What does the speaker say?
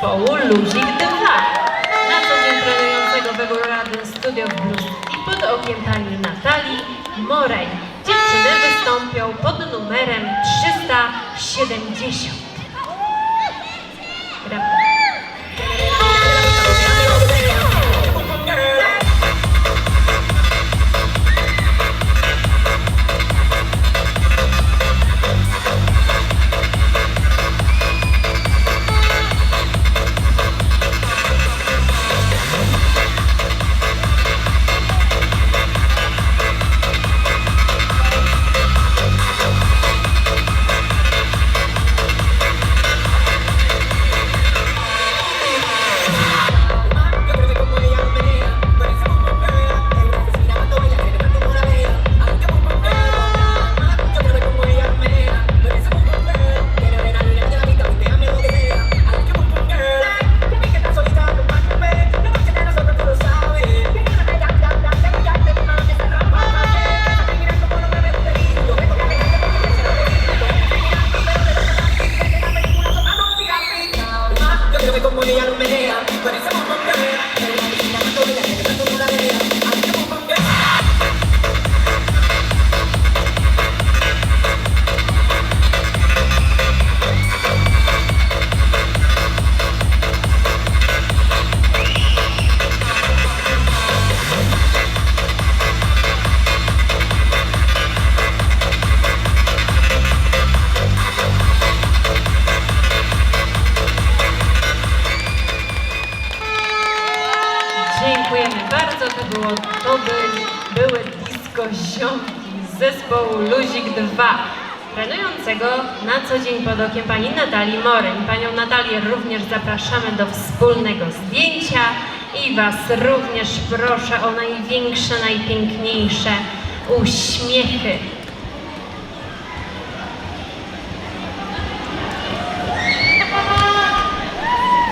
zespołu Luzik 2. Na co dzień trenującego w Egoradę Studio w Blues i pod okiem pani Natalii Morej. Dziewczyny wystąpią pod numerem 370. Gra- Everybody's Dziękujemy bardzo. To, było, to by, były disco ziomki z zespołu Luzik 2. Trenującego na co dzień pod okiem pani Natalii Moreń. Panią Natalię również zapraszamy do wspólnego zdjęcia i Was również proszę o największe, najpiękniejsze uśmiechy